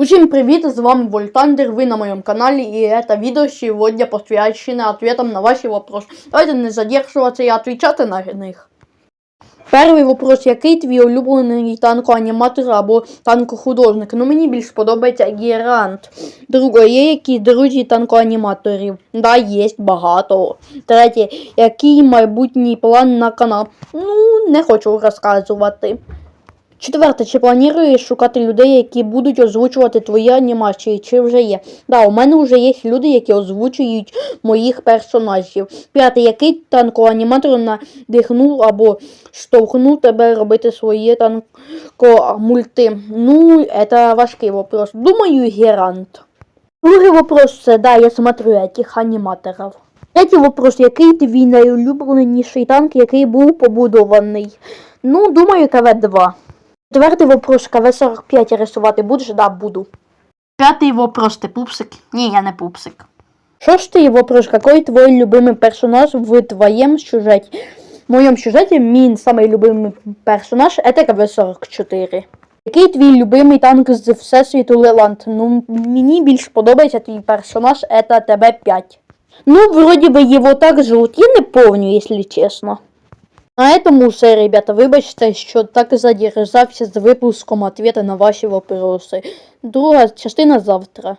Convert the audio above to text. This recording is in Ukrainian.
Усім привіт, з вами Вольтандер, вы на моем канале, и это видео сегодня посвящено ответам на ваши вопросы. Давайте не задерживаться и отвечать на них. Перший вопрос, який твій улюблений танкоаніматор або танкохудожник? Ну мені більш подобається Герант. Друге, є якісь друзі танкоаніматорів? Да, є багато. Третє, який майбутній план на канал? Ну, не хочу розказувати. Четверте, чи плануєш шукати людей, які будуть озвучувати твої анімації, чи вже є? Да, у мене вже є люди, які озвучують моїх персонажів. П'яте, який танкоаніматор надихнув або штовхнув тебе робити свої танкомульти? Ну, це важкий вопрос. Думаю, Герант. Другий вопрос це, да, я смотрю этих аниматоров. Третій вопрос, який твій найулюбленіший танк, який був побудований? Ну, думаю, КВ-2. Четвертий вопрос, КВ-45 рисувати будеш? Да, буду. П'ятий вопрос, ти пупсик? Ні, я не пупсик. Шостий вопрос, какой твой любимый персонаж в твоем сюжете? В моем сюжете мій самый любимый персонаж это КВ-44. Який твій любимий танк з Всесвіту Леланд? Ну, мені більш подобається твій персонаж, это ТБ-5. Ну, вроде бы его так зовут, я не помню, если честно. На этом ребята. Вибачте, що так задержався з випуском ответа на ваші вопроси. Друга частина завтра.